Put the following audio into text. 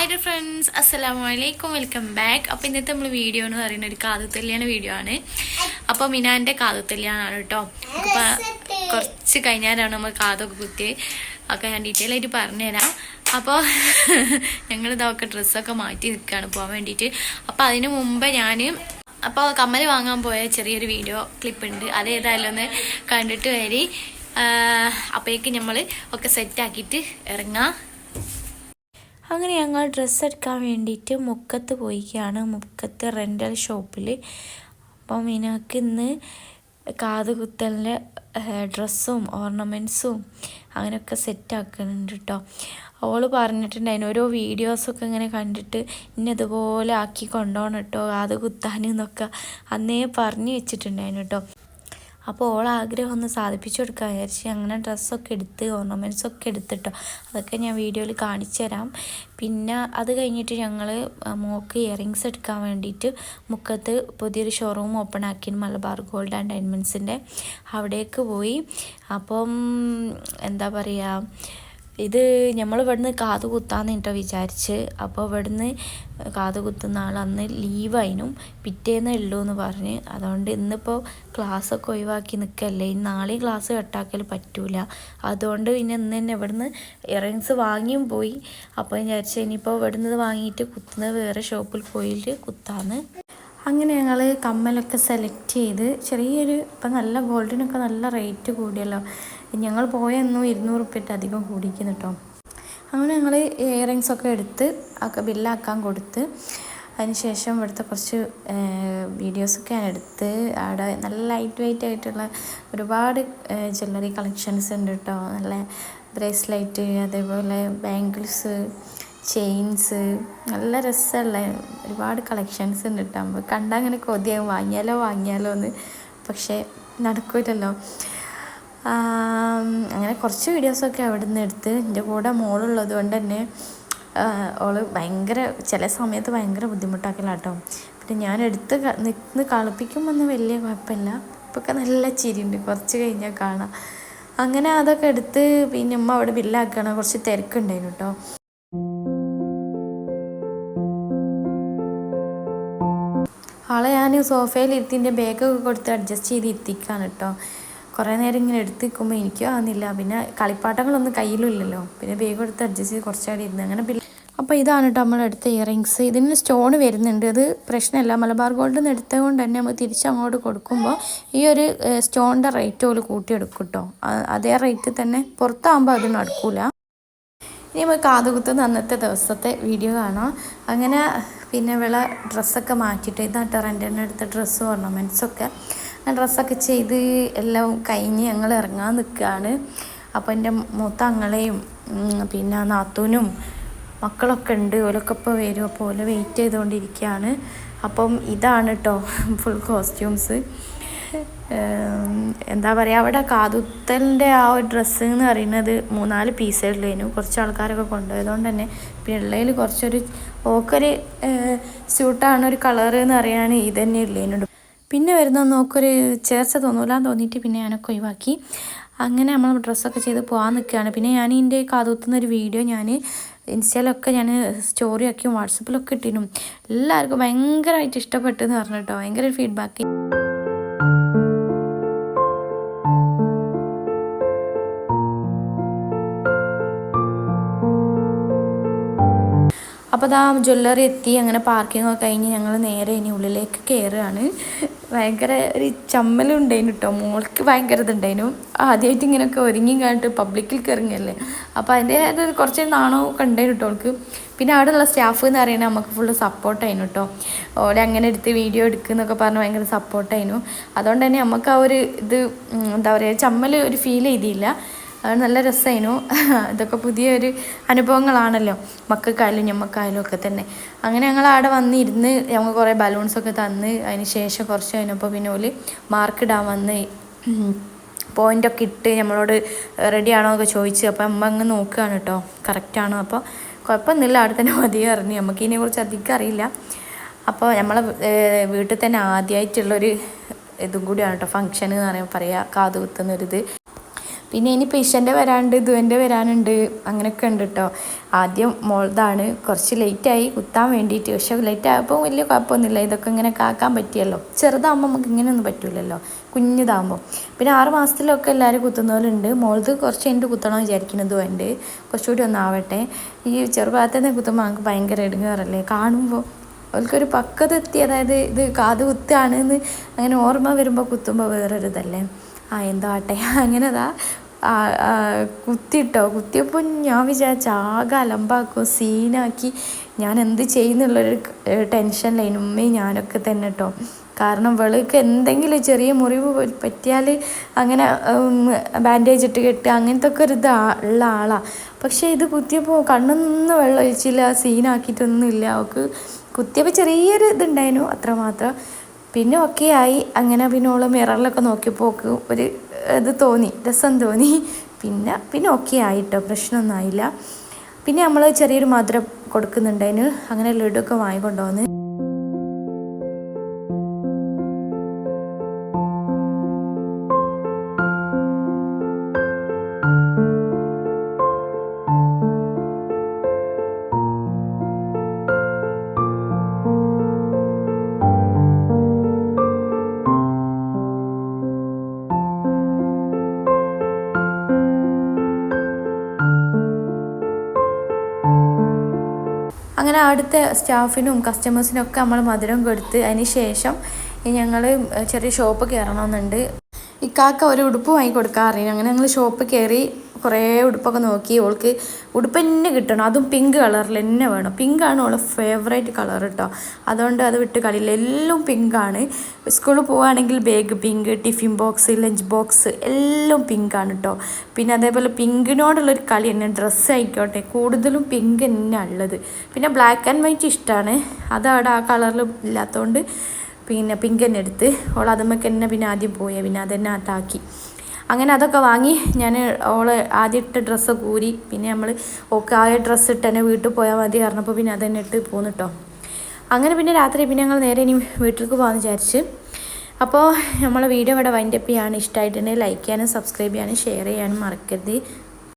Hi friends അസ്സലാമു അലൈക്കും welcome back അപ്പോൾ ഇന്നത്തെ നമ്മൾ വീഡിയോ എന്ന് പറയുന്ന ഒരു കാതുത്തല്യാണ വീഡിയോ ആണ്. അപ്പോൾ മിനാന്റെ കാതുത്തല്യാണാണ് കേട്ടോ. അപ്പോൾ കുറച്ച് കഴിഞ്ഞാലാണ് നമ്മൾ കാതൊക്കെ കുത്തി. ഒക്കെ ഞാൻ ഡീറ്റെയിൽ ആയിട്ട് പറഞ്ഞുതരാം. അപ്പോൾ ഞങ്ങൾ ഇതൊക്കെ ഡ്രസ്സൊക്കെ മാറ്റി നിൽക്കുകയാണ് പോകാൻ വേണ്ടിയിട്ട്. അപ്പോൾ അതിന് മുമ്പ് ഞാൻ അപ്പോൾ കമ്മൽ വാങ്ങാൻ പോയ ചെറിയൊരു വീഡിയോ ക്ലിപ്പ് ഉണ്ട്. അത് ഏതായാലും ഒന്ന് കണ്ടിട്ട് വരി. അപ്പോഴേക്ക് നമ്മൾ ഒക്കെ സെറ്റാക്കിയിട്ട് ഇറങ്ങാം. അങ്ങനെ ഞങ്ങൾ ഡ്രസ്സ് എടുക്കാൻ വേണ്ടിയിട്ട് മുക്കത്ത് പോയിക്കാണ്. മുക്കത്ത് റെന്റൽ ഷോപ്പിൽ അപ്പം ഇനക്ക് ഇന്ന് കാതുകുത്തലിന്റെ ഡ്രസ്സും ഓർണമെന്റ്സും അങ്ങനെയൊക്കെ സെറ്റ് ആക്കുന്നുണ്ട് കേട്ടോ അവൾ പറഞ്ഞിട്ടുണ്ടായിരുന്നു ഓരോ വീഡിയോസൊക്കെ ഇങ്ങനെ കണ്ടിട്ട് ഇന്നെ ഇതുപോലെ ആക്കി കൊണ്ടുപോകണം കേട്ടോ കാത് കുത്താനെന്നൊക്കെ അന്നേ പറഞ്ഞു വെച്ചിട്ടുണ്ടായിരുന്നു കേട്ടോ അപ്പോൾ ഓൾ ആഗ്രഹം ഒന്ന് സാധിപ്പിച്ചു കൊടുക്കാൻ വിചാരിച്ച് അങ്ങനെ ഡ്രസ്സൊക്കെ എടുത്ത് ഓർണമെന്റ്സ് ഒക്കെ എടുത്തിട്ടോ. അതൊക്കെ ഞാൻ വീഡിയോയിൽ കാണിച്ചു തരാം. പിന്നെ അത് കഴിഞ്ഞിട്ട് ഞങ്ങൾ മോക്ക് ഇയറിങ്സ് എടുക്കാൻ വേണ്ടിയിട്ട് മുക്കത്ത് പുതിയൊരു ഷോറൂം ഓപ്പൺ ആക്കി മലബാർ ഗോൾഡ് ആൻഡ് ഡയമണ്ട്സിന്റെ അവിടേക്ക് പോയി. അപ്പം എന്താ പറയുക ഇത് നമ്മൾ ഇവിടുന്ന് കാത് കുത്താന്ന് കേട്ടോ വിചാരിച്ച്. അപ്പോൾ ഇവിടുന്ന് കാത് കുത്തുന്ന ആൾ അന്ന് ലീവായിനും പിറ്റേന്നേ ഉള്ളൂ എന്ന് പറഞ്ഞ്. അതുകൊണ്ട് ഇന്നിപ്പോൾ ക്ലാസ്സൊക്കെ ഒഴിവാക്കി നിൽക്കല്ലേ ഇന്ന് നാളെ ക്ലാസ് കട്ടാക്കൽ പറ്റൂല. അതുകൊണ്ട് പിന്നെ ഇന്ന് തന്നെ ഇവിടുന്ന് ഇയറിങ്സ് വാങ്ങിയും പോയി. അപ്പോൾ വിചാരിച്ചു ഇനിയിപ്പോൾ ഇവിടുന്ന് വാങ്ങിയിട്ട് കുത്തുന്നത് വേറെ ഷോപ്പിൽ പോയിട്ട് കുത്താന്ന്. അങ്ങനെ ഞങ്ങൾ കമ്മലൊക്കെ സെലക്ട് ചെയ്ത് ചെറിയൊരു ഇപ്പം നല്ല ഗോൾഡിനൊക്കെ നല്ല റേറ്റ് കൂടിയല്ലോ. ഞങ്ങൾ പോയെന്നും ഇരുന്നൂറ് ഉറുപ്പിട്ട് അധികം കൂടിക്കുന്നു കേട്ടോ അങ്ങനെ ഞങ്ങൾ ഇയറിങ്സൊക്കെ എടുത്ത് ഒക്കെ ബില്ലാക്കാൻ കൊടുത്ത് അതിനുശേഷം ഇവിടുത്തെ കുറച്ച് വീഡിയോസൊക്കെ ഞാൻ എടുത്ത് അവിടെ നല്ല ലൈറ്റ് വെയിറ്റ് ആയിട്ടുള്ള ഒരുപാട് ജ്വല്ലറി കളക്ഷൻസ് ഉണ്ട് കേട്ടോ നല്ല ബ്രേസ്ലൈറ്റ് അതേപോലെ ബാംഗിൾസ് ചെയിൻസ് നല്ല രസമുള്ള ഒരുപാട് കളക്ഷൻസ് ഉണ്ട് കേട്ടോ. നമ്മൾ കണ്ടാൽ അങ്ങനെ കൊതിയാകും വാങ്ങിയാലോ വാങ്ങിയാലോ എന്ന്. പക്ഷേ നടക്കൂലല്ലോ. അങ്ങനെ കുറച്ച് വീഡിയോസൊക്കെ അവിടെ നിന്ന് എടുത്ത് എന്റെ കൂടെ മോളുള്ളത് കൊണ്ട് തന്നെ ഓൾ ഭയങ്കര ചില സമയത്ത് ഭയങ്കര ബുദ്ധിമുട്ടാക്കലാട്ടോ പിന്നെ ഞാൻ എടുത്ത് നിന്ന് കളിപ്പിക്കുമ്പോൾ വലിയ കുഴപ്പമില്ല. ഇപ്പൊക്കെ നല്ല ചിരിയുണ്ട്. കുറച്ച് കഴിഞ്ഞാൽ കാണാം. അങ്ങനെ അതൊക്കെ എടുത്ത് പിന്നെ ഉമ്മ അവിടെ ബില്ലാക്കണം കുറച്ച് തിരക്കുണ്ടായിരുന്നു കേട്ടോ. ആളെ ഞാൻ സോഫയിൽ ഇരുത്തിന്റെ ബാഗൊക്കെ കൊടുത്ത് അഡ്ജസ്റ്റ് ചെയ്ത് ഇരുത്തിക്കാണ് കേട്ടോ കുറേ നേരം ഇങ്ങനെ എടുത്ത് നിൽക്കുമ്പോൾ എനിക്കും ആവുന്നില്ല. പിന്നെ കളിപ്പാട്ടങ്ങളൊന്നും കയ്യിലില്ലല്ലോ. പിന്നെ ബാഗ് എടുത്ത് അഡ്ജസ്റ്റ് ചെയ്ത് കുറച്ചാടി ഇരുന്ന് അങ്ങനെ അപ്പോൾ ഇതാണ് കേട്ടോ നമ്മൾ എടുത്ത ഇയറിങ്സ് ഇതിന് സ്റ്റോൺ വരുന്നുണ്ട്. അത് പ്രശ്നമല്ല മലബാർ ഗോൾഡ് നിന്ന് എടുത്തത് കൊണ്ട് തന്നെ നമ്മൾ തിരിച്ചങ്ങോട്ട് കൊടുക്കുമ്പോൾ ഈ ഒരു സ്റ്റോണിന്റെ റേറ്റ് പോലും കൂട്ടിയെടുക്കും കേട്ടോ അതേ റേറ്റ് തന്നെ പുറത്താകുമ്പോൾ അത് നടക്കൂല. ഇനി നമുക്ക് കാതുകുത്തുന്ന അന്നത്തെ ദിവസത്തെ വീഡിയോ കാണാം. അങ്ങനെ പിന്നെ വിള ഡ്രസ്സൊക്കെ മാറ്റിയിട്ട് ഇതാട്ടോ റെന്റിന്റെ അടുത്ത ഡ്രസ്സ് ഓർണമെന്റ്സൊക്കെ. ഡ്രസ്സൊക്കെ ചെയ്ത് എല്ലാം കഴിഞ്ഞ് ഞങ്ങൾ ഇറങ്ങാൻ നിൽക്കുകയാണ്. അപ്പോൾ എന്റെ മൂത്ത അങ്ങളെയും പിന്നെ നാത്തൂനും മക്കളൊക്കെ ഉണ്ട്. ഓലൊക്കെ ഇപ്പോൾ വരും. അപ്പോൾ ഓല വെയിറ്റ് ചെയ്തുകൊണ്ടിരിക്കുകയാണ്. അപ്പം ഇതാണ് കേട്ടോ ഫുൾ കോസ്റ്റ്യൂംസ്. എന്താ പറയുക അവിടെ കാതുത്തലിന്റെ ആ ഒരു ഡ്രസ്സ് എന്ന് പറയുന്നത് മൂന്നാൽ പീസുകളിലേനു കുറച്ച് ആൾക്കാരൊക്കെ കൊണ്ടുപോയതുകൊണ്ട് തന്നെ പിള്ളയിൽ കുറച്ചൊരു ഓക്കൊരു സ്യൂട്ടാണ് ഒരു കളർ എന്ന് പറയാൻ ഇത് തന്നെ ഉള്ളതിനോട് പിന്നെ വരുന്ന നോക്കൊരു ചേർച്ച തോന്നൂല തോന്നിയിട്ട് പിന്നെ ഞാനൊക്കെ ഒഴിവാക്കി. അങ്ങനെ നമ്മൾ ഡ്രസ്സൊക്കെ ചെയ്ത് പോകാൻ നിൽക്കുകയാണ്. പിന്നെ ഞാൻ ഇതിന്റെ കാതുത്തുന്ന ഒരു വീഡിയോ ഞാൻ ഇൻസ്റ്റയിലൊക്കെ ഞാൻ സ്റ്റോറി ആക്കിയും വാട്സപ്പിലൊക്കെ ഇട്ടിനും എല്ലാവർക്കും ഭയങ്കരമായിട്ട് ഇഷ്ടപ്പെട്ടു എന്ന് പറഞ്ഞു കേട്ടോ. ഭയങ്കര ഫീഡ്ബാക്ക് അപ്പോൾ അതാ ജ്വല്ലറി എത്തി അങ്ങനെ പാർക്കിംഗ് ഒക്കെ കഴിഞ്ഞ് ഞങ്ങൾ നേരെ ഇനി ഉള്ളിലേക്ക് കയറുകയാണ് ഭയങ്കര ഒരു ചമ്മലുണ്ടായിരുന്നു കേട്ടോ മോൾക്ക് ഭയങ്കര ഇതുണ്ടായിരുന്നു ആദ്യമായിട്ട് ഇങ്ങനെയൊക്കെ ഒരുങ്ങി കണ്ടിട്ട് പബ്ലിക്കിൽ കയറുകയല്ലേ അപ്പോൾ അതിന്റെ കുറച്ച് നാണോ ഉണ്ടായിരുന്നു കേട്ടോ അവൾക്ക് പിന്നെ അവിടെയുള്ള സ്റ്റാഫ് എന്ന് പറയുന്നത് നമുക്ക് ഫുള്ള് സപ്പോർട്ടായിരുന്നു കേട്ടോ ഓലെ അങ്ങനെ എടുത്ത് വീഡിയോ എടുക്കുന്നൊക്കെ പറഞ്ഞ് ഭയങ്കര സപ്പോർട്ടായിരുന്നു അതുകൊണ്ട് തന്നെ നമുക്ക് ആ ഒരു ഇത് എന്താ പറയുക ചമ്മൽ ഒരു ഫീൽ ചെയ്തില്ല. അത് നല്ല രസമായിരുന്നു ഇതൊക്കെ പുതിയൊരു അനുഭവങ്ങളാണല്ലോ. മക്കൾക്കായാലും ഞമ്മക്കായാലും ഒക്കെ തന്നെ. അങ്ങനെ ഞങ്ങൾ അവിടെ വന്നിരുന്ന് ഞങ്ങൾ കുറേ ബലൂൺസൊക്കെ തന്ന് അതിന് ശേഷം കുറച്ച് കഴിഞ്ഞപ്പോൾ പിന്നെ ഓൽ മാർക്ക് ഇടാൻ വന്ന് പോയിന്റൊക്കെ ഇട്ട് നമ്മളോട് റെഡി ആണോ എന്നൊക്കെ ചോദിച്ച്. അപ്പോൾ അമ്മ അങ്ങ് നോക്കുകയാണ് കേട്ടോ കറക്റ്റാണോ അപ്പോൾ കുഴപ്പമൊന്നുമില്ല അവിടെ തന്നെ മതി അറിഞ്ഞു നമുക്ക് ഇതിനെക്കുറിച്ച് അധികം അറിയില്ല. അപ്പോൾ നമ്മളെ വീട്ടിൽ തന്നെ ആദ്യമായിട്ടുള്ളൊരു ഇതും കൂടിയാണ് കേട്ടോ ഫങ്ഷൻ എന്ന് പറയുമ്പോൾ പറയുക കാതുകുത്തുന്നൊരിത്. പിന്നെ ഇനിയിപ്പോൾ ഇഷന്റെ വരാനുണ്ട് ദുവന്റെ വരാനുണ്ട് അങ്ങനെയൊക്കെ ഉണ്ട് കേട്ടോ ആദ്യം മോൾതാണ് കുറച്ച് ലേറ്റായി കുത്താൻ വേണ്ടിയിട്ട് പക്ഷെ ലേറ്റ് ആയപ്പോൾ വലിയ കുഴപ്പമൊന്നുമില്ല ഇതൊക്കെ ഇങ്ങനെ കാക്കാൻ പറ്റിയല്ലോ. ചെറുതാകുമ്പോൾ നമുക്ക് ഇങ്ങനെയൊന്നും പറ്റില്ലല്ലോ കുഞ്ഞിതാകുമ്പോൾ പിന്നെ ആറ് മാസത്തിലൊക്കെ എല്ലാവരും കുത്തുന്നവരുണ്ട് മോളത് കുറച്ച് എന്റെ കുത്തണമെന്ന് വിചാരിക്കുന്നത് ഉണ്ട് കുറച്ചുകൂടി ഒന്നാവട്ടെ. ഈ ചെറുപ്രായത്തിൽ നിന്ന് കുത്തുമ്പോൾ നമുക്ക് ഭയങ്കര ഇടുങ്ങാറല്ലേ കാണുമ്പോൾ അവൾക്കൊരു പക്കതെത്തി അതായത് ഇത് കാത് കുത്താണ് എന്ന് അങ്ങനെ ഓർമ്മ വരുമ്പോൾ കുത്തുമ്പോൾ വേറൊരിതല്ലേ. ആ എന്തോ ആട്ടെ അങ്ങനെതാ. ആ, ആ, കുത്തിട്ടോ. കുത്തിയപ്പോൾ ഞാൻ വിചാരിച്ച ആകെ അലമ്പാക്കും സീനാക്കി. ഞാൻ എന്ത് ചെയ്യുന്നുള്ളൊരു ടെൻഷനിലായി. ഉമ്മയും ഞാനൊക്കെ തന്നെ കേട്ടോ കാരണം വെളുക്ക് എന്തെങ്കിലും ചെറിയ മുറിവ് പറ്റിയാൽ അങ്ങനെ ബാൻഡേജ് ഇട്ട് കെട്ടുക അങ്ങനത്തെ ഒക്കെ ഒരു ഇതാ ഉള്ള ആളാണ് പക്ഷേ ഇത് കുത്തിയപ്പോൾ കണ്ണൊന്നും വെള്ളം ഒഴിച്ചില്ല സീനാക്കിയിട്ടൊന്നുമില്ല. അവൾക്ക് കുത്തിയപ്പോൾ ചെറിയൊരു ഇതുണ്ടായിരുന്നു അത്രമാത്രം. പിന്നെ ഒക്കെ ആയി അങ്ങനെ പിന്നെ ഓൾ മിററിലൊക്കെ നോക്കിയപ്പോൾ ഒരു ഇത് തോന്നി രസം തോന്നി. പിന്നെ പിന്നെ ഒക്കെ ആയിട്ടോ പ്രശ്നമൊന്നും ആയില്ല. പിന്നെ നമ്മൾ ചെറിയൊരു മധുരം കൊടുക്കുന്നുണ്ടതിന് അങ്ങനെ ലഡു ഒക്കെ അങ്ങനെ അവിടുത്തെ സ്റ്റാഫിനും കസ്റ്റമേഴ്സിനും ഒക്കെ നമ്മൾ മധുരം കൊടുത്ത് അതിന് ശേഷം ഞങ്ങൾ ചെറിയ ഷോപ്പ് കയറണമെന്നുണ്ട് ഇക്കാക്ക ഒരു ഉടുപ്പ് വാങ്ങി അറിയാം അങ്ങനെ ഞങ്ങൾ ഷോപ്പ് കയറി കുറേ ഉടുപ്പൊക്കെ നോക്കി ഓൾക്ക് ഉടുപ്പ് തന്നെ കിട്ടണം. അതും പിങ്ക് കളറിൽ തന്നെ വേണം. പിങ്കാണ് ഓളെ ഫേവറേറ്റ് കളർ കേട്ടോ അതുകൊണ്ട് അത് വിട്ട് കളിയില്ല. എല്ലാം പിങ്കാണ് സ്കൂളിൽ പോവുകയാണെങ്കിൽ bag pink tiffin box lunch box എല്ലാം പിങ്കാണ് കേട്ടോ പിന്നെ അതേപോലെ പിങ്കിനോടുള്ളൊരു കളി തന്നെ ഡ്രസ്സ് ആയിക്കോട്ടെ. കൂടുതലും പിങ്ക് തന്നെയാണ് ഉള്ളത്. പിന്നെ ബ്ലാക്ക് ആൻഡ് വൈറ്റ് ഇഷ്ടമാണ് അത് അവിടെ ആ കളറിൽ ഇല്ലാത്തതുകൊണ്ട് പിന്നെ പിങ്ക് തന്നെ എടുത്ത് ഓൾ അതുമ്മക്ക് തന്നെ പിന്നെ ആദ്യം പോയാൽ പിന്നെ അതെന്നെ അകത്താക്കി അങ്ങനെ അതൊക്കെ വാങ്ങി ഞാൻ ഓൾ ആദ്യം ഇട്ട ഡ്രസ്സ് കൂരി പിന്നെ നമ്മൾ ഒക്കെ ആയ ഡ്രസ്സ് ഇട്ട് തന്നെ വീട്ടിൽ പോയാൽ മതി പറഞ്ഞപ്പോൾ പിന്നെ അതന്നെ ഇട്ട് പോന്നു കേട്ടോ അങ്ങനെ പിന്നെ രാത്രി പിന്നെ ഞങ്ങൾ നേരെ ഇനി വീട്ടിലേക്ക് പോകാമെന്ന് വിചാരിച്ച്. അപ്പോൾ നമ്മളെ വീഡിയോ ഇവിടെ വൈൻഡപ്പ് ചെയ്യാണ് ഇഷ്ടമായിട്ടുണ്ടെങ്കിൽ ലൈക്ക് ചെയ്യാനും സബ്സ്ക്രൈബ് ചെയ്യാനും ഷെയർ ചെയ്യാനും മറക്കരുത്.